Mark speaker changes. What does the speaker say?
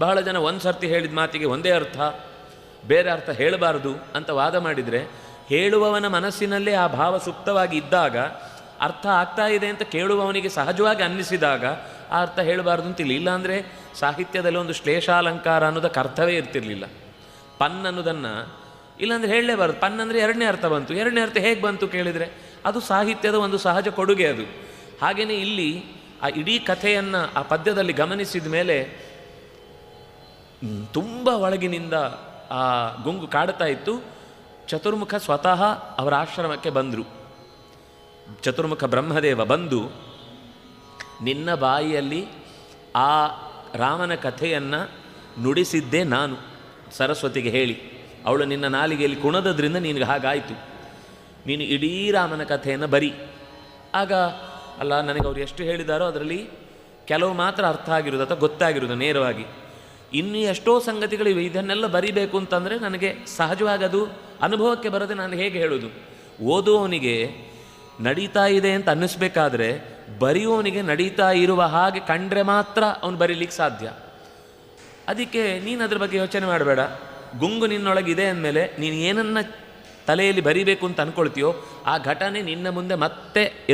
Speaker 1: ಬಹಳ ಜನ ಒಂದು ಸರ್ತಿ ಹೇಳಿದ ಮಾತಿಗೆ ಒಂದೇ ಅರ್ಥ, ಬೇರೆ ಅರ್ಥ ಹೇಳಬಾರದು ಅಂತ ವಾದ ಮಾಡಿದರೆ, ಹೇಳುವವನ ಮನಸ್ಸಿನಲ್ಲೇ ಆ ಭಾವ ಸುಪ್ತವಾಗಿ ಇದ್ದಾಗ, ಅರ್ಥ ಆಗ್ತಾ ಇದೆ ಅಂತ ಕೇಳುವವನಿಗೆ ಸಹಜವಾಗಿ ಅನ್ನಿಸಿದಾಗ, ಆ ಅರ್ಥ ಹೇಳಬಾರ್ದು ಅಂತಿಲ್ಲ ಇಲ್ಲಾಂದರೆ ಸಾಹಿತ್ಯದಲ್ಲಿ ಒಂದು ಶ್ಲೇಷಾಲಂಕಾರ ಅನ್ನೋದಕ್ಕೆ ಅರ್ಥವೇ ಇರ್ತಿರಲಿಲ್ಲ. ಪನ್ ಅನ್ನೋದನ್ನು, ಇಲ್ಲಾಂದರೆ ಹೇಳಲೇಬಾರ್ದು. ಪನ್ ಅಂದರೆ ಎರಡನೇ ಅರ್ಥ ಬಂತು. ಎರಡನೇ ಅರ್ಥ ಹೇಗೆ ಬಂತು ಕೇಳಿದರೆ, ಅದು ಸಾಹಿತ್ಯದ ಒಂದು ಸಹಜ ಕೊಡುಗೆ ಅದು. ಹಾಗೆಯೇ ಇಲ್ಲಿ ಆ ಇಡೀ ಕಥೆಯನ್ನು ಆ ಪದ್ಯದಲ್ಲಿ ಗಮನಿಸಿದ ಮೇಲೆ ತುಂಬ ಒಳಗಿನಿಂದ ಆ ಗುಂಗು ಕಾಡ್ತಾ ಇತ್ತು. ಚತುರ್ಮುಖ ಸ್ವತಃ ಅವರ ಆಶ್ರಮಕ್ಕೆ ಬಂದರು. ಚತುರ್ಮುಖ ಬ್ರಹ್ಮದೇವ ಬಂದು ನಿನ್ನ ಬಾಯಿಯಲ್ಲಿ ಆ ರಾಮನ ಕಥೆಯನ್ನು ನುಡಿಸಿದ್ದೇ ನಾನು, ಸರಸ್ವತಿಗೆ ಹೇಳಿ. ಅವಳು ನಿನ್ನ ನಾಲಿಗೆಯಲ್ಲಿ ಕುಣದದ್ರಿಂದ ನಿನಗೆ ಹಾಗಾಯಿತು. ನೀನು ಇಡೀ ರಾಮನ ಕಥೆಯನ್ನು ಬರಿ. ಆಗ ಅಲ್ಲ, ನನಗೆ ಅವ್ರು ಎಷ್ಟು ಹೇಳಿದಾರೋ ಅದರಲ್ಲಿ ಕೆಲವು ಮಾತ್ರ ಅರ್ಥ ಆಗಿರೋದು ಅಥವಾ ಗೊತ್ತಾಗಿರೋದು ನೇರವಾಗಿ. ಇನ್ನು ಎಷ್ಟೋ ಸಂಗತಿಗಳಿವೆ, ಇದನ್ನೆಲ್ಲ ಬರಿಬೇಕು ಅಂತಂದರೆ ನನಗೆ ಸಹಜವಾಗಿ ಅದು ಅನುಭವಕ್ಕೆ ಬರದೆ ನಾನು ಹೇಗೆ ಹೇಳೋದು? ಓದುವವನಿಗೆ ನಡೀತಾ ಇದೆ ಅಂತ ಅನ್ನಿಸ್ಬೇಕಾದ್ರೆ ಬರೆಯುವವನಿಗೆ ನಡೀತಾ ಇರುವ ಹಾಗೆ ಕಂಡ್ರೆ ಮಾತ್ರ ಅವನು ಬರೀಲಿಕ್ಕೆ ಸಾಧ್ಯ. ಅದಕ್ಕೆ ನೀನು ಅದ್ರ ಬಗ್ಗೆ ಯೋಚನೆ ಮಾಡಬೇಡ. ಗುಂಗು ನಿನ್ನೊಳಗಿದೆ ಅಂದಮೇಲೆ ನೀನು ಏನನ್ನ ತಲೆಯಲ್ಲಿ ಬರಿಬೇಕು ಅಂತ ಅನ್ಕೊಳ್ತೀಯೋ, ಆ ಘಟನೆ ನಿನ್ನ ಮುಂದೆ ಮತ್ತೆ